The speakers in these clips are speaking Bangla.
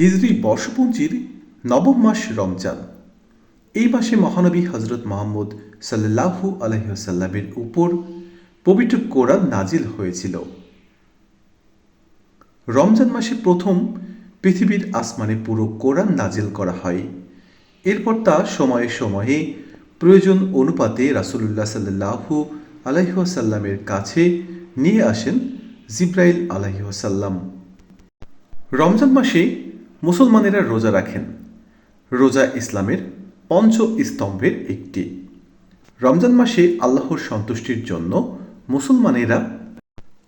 হিজরি বর্ষপঞ্জির নবম মাস রমজান। এই মাসে মহানবী হজরত মোহাম্মদ সাল্লাহু আলহিহসাল্লামের উপর পবিত্র কোরআন নাজিল হয়েছিল। রমজান মাসে প্রথম পৃথিবীর আসমানে পুরো কোরআন নাজিল করা হয়। এরপর তা সময়ে সময়ে প্রয়োজন অনুপাতে রাসুলুল্লাহ সাল্লাহু আলাইসাল্লামের কাছে নিয়ে আসেন জিব্রাইল আলাইসাল্লাম রমজান মাসে মুসলমানেরা রোজা রাখেন। রোজা ইসলামের পঞ্চ স্তম্ভের একটি। রমজান মাসে আল্লাহর সন্তুষ্টির জন্য মুসলমানেরা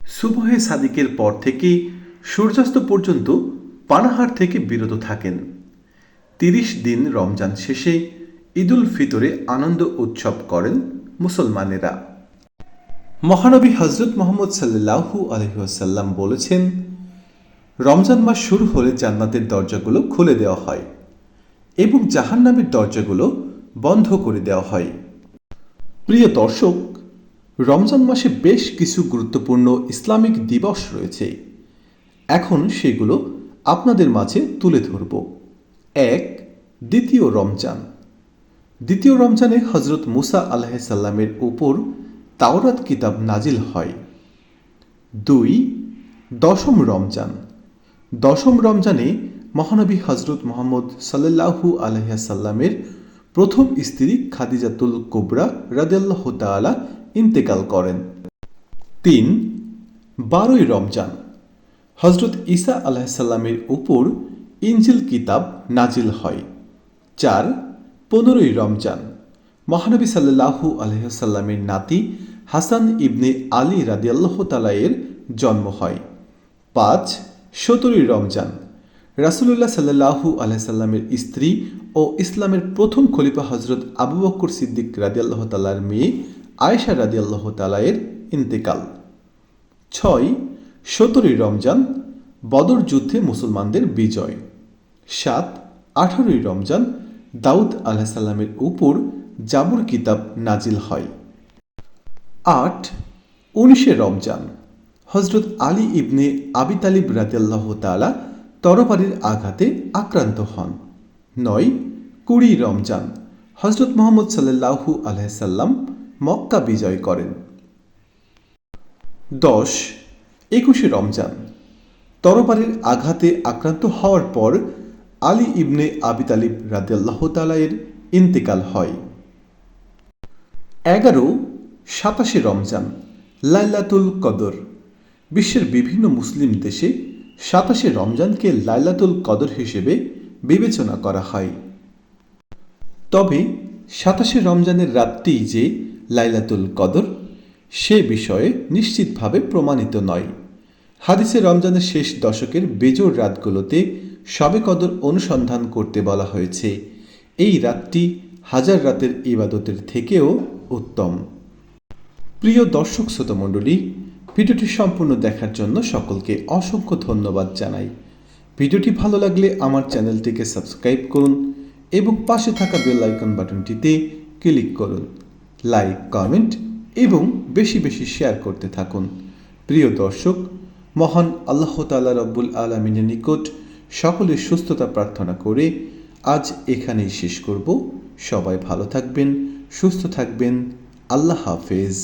সুবহে সাদিকের পর থেকে সূর্যাস্ত পর্যন্ত পানাহার থেকে বিরত থাকেন। তিরিশ দিন রমজান শেষে ঈদুল ফিতরে আনন্দ উৎসব করেন মুসলমানেরা। মহানবী হজরত মোহাম্মদ সাল্লাহু আলহিহাসাল্লাম বলেছেন রমজান মাস শুরু হলে জান্নাতের দরজাগুলো খুলে দেওয়া হয় এবং জাহান্নামের দরজাগুলো বন্ধ করে দেওয়া হয়। প্রিয় দর্শক, রমজান মাসে বেশ কিছু গুরুত্বপূর্ণ ইসলামিক দিবস রয়েছে। এখন সেগুলো আপনাদের মাঝে তুলে ধরব। এক, দ্বিতীয় রমজান। দ্বিতীয় রমজানে হজরত মুসা আলাহিসাল্লামের উপর তাওরাত কিতাব নাজিল হয়। দুই, দশম রমজান। দশম রমজানে মহানবী হজরত মোহাম্মদ সাল্লাহু আলহাসাল্লামের প্রথম স্ত্রী খাদিজাতুল কুবরা রাদেল্লাহ তালা ইন্তেকাল করেন। তিন, বারোই রমজান হজরত ঈসা আলাহিসাল্লামের উপর ইঞ্জিল কিতাব নাজিল হয়। চার, পনেরোই রমজান, মহানবী সাল্লাহু আলহাসাল্লামের নাতি হাসান ইবনে আলী রাদিয়াল্লাহ তালায়ের জন্ম হয়। পাঁচ সতেরোই রমজান। রাসুলুল্লাহ সাল্লাহু আলাইসাল্লামের স্ত্রী ও ইসলামের প্রথম খলিফা হজরত আবু বকর সিদ্দিক রাদিয়াল্লাহ তালার মেয়ে আয়েশা রাদিয়াল্লাহ তালায়ের ইন্তেকাল। ছয়, সতেরোই রমজান, বদর যুদ্ধে মুসলমানদের বিজয়। সাত, আঠারোই রমজান, দাউদ আলাহিসাল্লামের উপর জাবুর কিতাব নাজিল হয়। আট, উনিশে রমজান হজরত আলী ইবনে আবি তালিব রাতেল্লাহ তালা তরবারির আঘাতে আক্রান্ত হন। নয়, কুড়ি রমজান, হজরত মোহাম্মদ সাল্লাহু আলহাম মক্কা বিজয় করেন। দশ, একুশে রমজান, তরবারির আঘাতে আক্রান্ত হওয়ার পর আলী ইবনে আবি তালিব রাদিয়াল্লাহ তালায়ের ইন্তেকাল হয়। এগারো, সাতাশে রমজান, লাইলাতুল কদর বিশ্বের বিভিন্ন মুসলিম দেশে সাতাশে রমজানকে লাইলাতুল কদর হিসেবে বিবেচনা করা হয়। তবে সাতাশে রমজানের রাতটি যে লাইলাতুল কদর, সে বিষয়ে নিশ্চিতভাবে প্রমাণিত নয়। হাদিসে রমজানের শেষ দশকের বেজোর রাতগুলোতে সবে কদর অনুসন্ধান করতে বলা হয়েছে। এই রাতটি হাজার রাতের ইবাদতের থেকেও উত্তম। প্রিয় দর্শক, শ্রোতমণ্ডলী ভিডিওটি সম্পূর্ণ দেখার জন্য সকলকে অসংখ্য ধন্যবাদ জানাই। ভিডিওটি ভালো লাগলে আমার চ্যানেলটিকে সাবস্ক্রাইব করুন এবং পাশে থাকা বেল আইকন বাটনটিতে ক্লিক করুন। লাইক, কমেন্ট এবং বেশি বেশি শেয়ার করতে থাকুন। প্রিয় দর্শক, মহান আল্লাহ তাল্লাহ রব্বুল আলমিনের নিকট সকলের সুস্থতা প্রার্থনা করে আজ এখানেই শেষ করব। সবাই ভালো থাকবেন, সুস্থ থাকবেন। আল্লাহ হাফেজ।